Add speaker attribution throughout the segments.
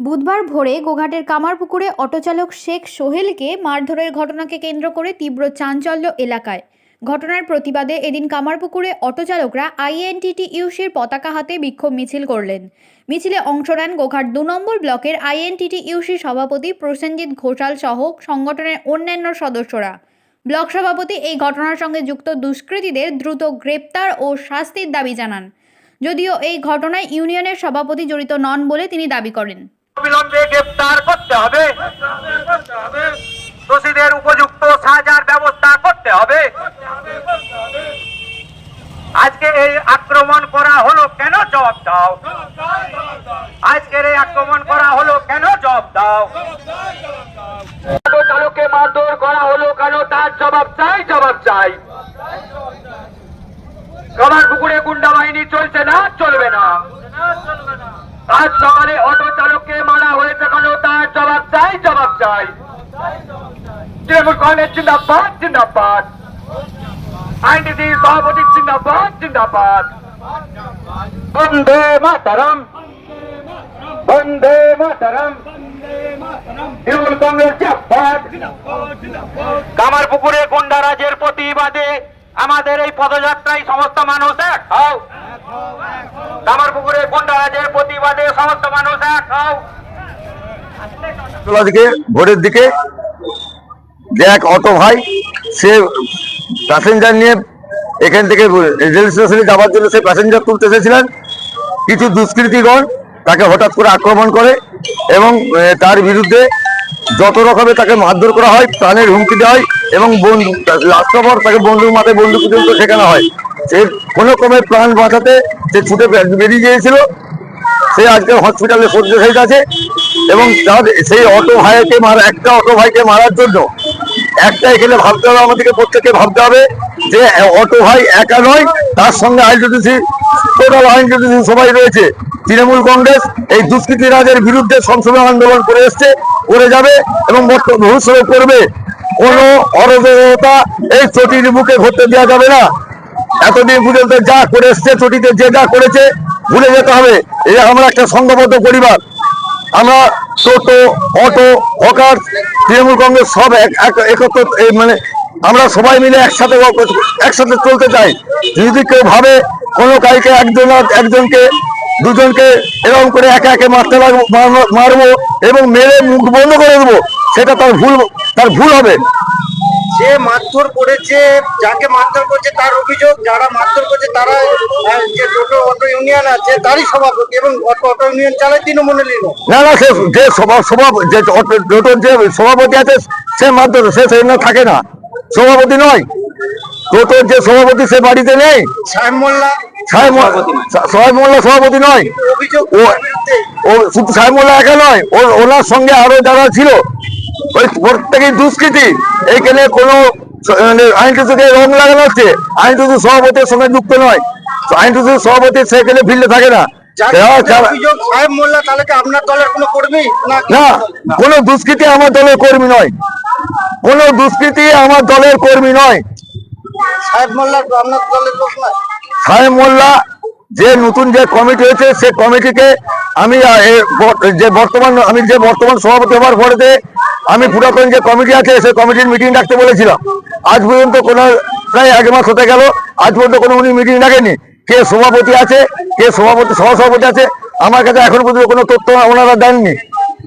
Speaker 1: বুধবার ভোরে গোঘাটের কামারপুকুরে অটোচালক শেখ সোহেলকে মারধরের ঘটনাকে কেন্দ্র করে তীব্র চাঞ্চল্য এলাকায়। ঘটনার প্রতিবাদে এদিন কামারপুকুরে অটোচালকরা আইএনটিটিইউসির পতাকা হাতে বিক্ষোভ মিছিল করলেন। মিছিলে অংশ নেন গোঘাট দু নম্বর ব্লকের আইএনটিটিইউসি সভাপতি প্রসেনজিৎ ঘোষাল সহ সংগঠনের অন্যান্য সদস্যরা। ব্লক সভাপতি এই ঘটনার সঙ্গে যুক্ত দুষ্কৃতীদের দ্রুত গ্রেপ্তার ও শাস্তির দাবি জানান। যদিও এই ঘটনায় ইউনিয়নের সভাপতি জড়িত নন বলে তিনি দাবি করেন।
Speaker 2: অবিলম্বে গ্রেপ্তার করতে হবে। দোষীদের উপযুক্ত সাজার ব্যবস্থা করতে হবে। আজকে এই আক্রমণ করা হলো কেন? জবাব দাও। আজকের এই আক্রমণ করা হলো কেন? জবাব দাও। চালককে মারধর করা হলো কেন? তার জবাব চাই জবাব চাই। কামার পুকুরে গুন্ডা বাহিনী চলছে না? চলবে না। আজ সকালে অটো চালককে মারা হয়েছে কেন? তার জবাব চাই জবাব চাই। তৃণমূল কংগ্রেস জিন্দাবাদ জিন্দাবাদ। আইনটিসি সভাপতি জিন্দাবাদ জিন্দাবাদ। বন্দে মাতারাম বন্দে মাতারাম। তৃণমূল কংগ্রেস জিন্দাবাদ। কামারপুকুরে গুন্ডারাজের প্রতিবাদে আমাদের এই পদযাত্রায় সমস্ত মানুষ এক। হও। কামারপুকুরে গুন্ডারাজের প্রতিবাদে এক হও।
Speaker 3: ভাই, সে প্যাসেঞ্জার নিয়ে এখান থেকে রেল স্টেশনে যাওয়ার জন্য সে প্যাসেঞ্জার তুলতে এসেছিলেন। কিছু দুষ্কৃতীগণ তাকে হঠাৎ করে আক্রমণ করে এবং তার বিরুদ্ধে যত রকমের তাকে মারধর করা হয়, প্রাণের হুমকি দেওয়া হয় এবং বন্ধু লাস্ট তাকে বন্ধুর মাথায় বন্দুক পর্যন্ত শেখানো হয়। সে কোনো ক্রমে প্রাণ বাঁচাতে সে ছুটে বেরিয়ে গিয়েছিল। সে আজকে হসপিটালে শয্যাশায়িত আছে এবং তার সেই অটো ভাইকে মারা, একটা অটো ভাইকে মারার জন্য একটা এখানে ভাবতে হবে, আমাদেরকে প্রত্যেককে ভাবতে হবে যে অটো ভাই একা নয়, তার সঙ্গে আইনটিসি টোটাল আইনটিসি সবাই রয়েছে, তৃণমূল কংগ্রেস, এই দুষ্কৃতি রাজের বিরুদ্ধে সবসময় আন্দোলন করে এসছে, করে যাবে এবং ভবিষ্যতে করবে। কোনো অরজতা এই চটির বুকে ঘটতে দেওয়া যাবে না। এতদিন পর্যন্ত যা করে এসছে চটিতে যে যা করেছে, ভুলে যেতে হবে। এই আমরা একটা সংঘবদ্ধ পরিবার। আমরা টোটো, অটো, হকার, তৃণমূল কংগ্রেস সব এক- এক- একত্র মানে আমরা সবাই মিলে একসাথে একসাথে চলতে চাই। যদি কেউ ভাবে কোনো কাইকে একজন একজনকে, দুজনকে এরকম করে একে একে মারতে লাগবো মারবো এবং মেরে মুখ বন্ধ করে দেবো, সেটা তার ভুল তার ভুল হবে।
Speaker 4: যে মারধর করেছে যাকে মারধর করছে তার অভিযোগ যারা মারধর করছে তারা যে টোটো অটো ইউনিয়ন আছে তারই সভাপতি এবং অটো অটো ইউনিয়ন চালায় তৃণমূলের
Speaker 3: না না সে যে সভা সভা যে অটো- টোটোর যে সভাপতি আছে সে মাধ্যমে সে সেখানে থাকে না। সভাপতি নয়। টোটোর যে সভাপতি সে বাড়িতে নেই।
Speaker 4: সাহেব মোল্লা।
Speaker 3: সাহেব সভাপতি নয়।
Speaker 4: অভিযোগ
Speaker 3: ও শুধু সাহেব মোল্লা একা নয় ওনার সঙ্গে আরও যারা ছিল ওই প্রত্যেকেই দুষ্কৃতি। এইখানে কোনো মানে আইনটুসুকে রং লাগানো হচ্ছে আইন আইনটুসু সভাপতির সঙ্গে যুক্ত নয় আইন আইনটুসু সভাপতি সেখানে ফিল্ডে থাকে না।
Speaker 4: যার
Speaker 3: যারা-
Speaker 4: বিরুদ্ধে
Speaker 3: যারা-
Speaker 4: অভিযোগ সাহেব মোল্লা তাহলে কি আপনার দলের কোনো কর্মী না
Speaker 3: না কোন দুষ্কৃতি আমার দলের কর্মী নয়। কোন দুষ্কৃতি আমার দলের কর্মী নয়।
Speaker 4: সাহেব
Speaker 3: মোল্লা যে নতুন যে কমিটি হয়েছে সে কমিটিকে আমি যে বর্তমান আমি যে বর্তমান সভাপতি হওয়ার পরেতে আমি পুরাতন যে কমিটি আছে সেই কমিটির মিটিং ডাকতে বলেছিলাম। আজ পর্যন্ত কোনো প্রায় এক মাস হতে গেল আজ পর্যন্ত কোনো উনি মিটিং ডাকেনি কে সভাপতি আছে কে সভাপতি সহসভাপতি আছে আমার কাছে এখন পর্যন্ত কোনো তথ্য ওনারা দেননি।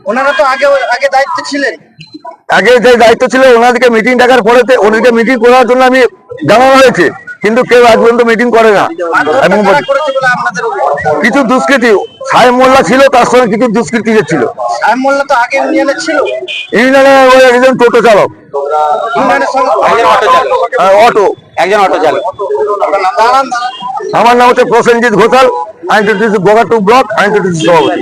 Speaker 4: ওনারা তো আগে আগে দায়িত্ব ছিলেন।
Speaker 3: আগে যে দায়িত্ব ছিল ওনাদেরকে মিটিং ডাকার পরেতে ওনাদেরকে মিটিং করার জন্য আমি জানানো হয়েছে। কিন্তু কেউ আজ পর্যন্ত মিটিং করে না। এবং কিছু দুষ্কৃতি সাহেব মোল্লা ছিল তার সঙ্গে কিছু দুষ্কৃতি ছিল।
Speaker 4: সাহেব মোল্লা তো আগে ইউনিয়নে ছিল।
Speaker 3: ইউনিয়নে ওই একজন টোটো চালক। আহ, অটো।
Speaker 2: একজন অটো চালক।
Speaker 3: আমার নাম হচ্ছে প্রসেনজিৎ ঘোষাল। আইনটি গোগাটু ব্লক আইনটি সভাপতি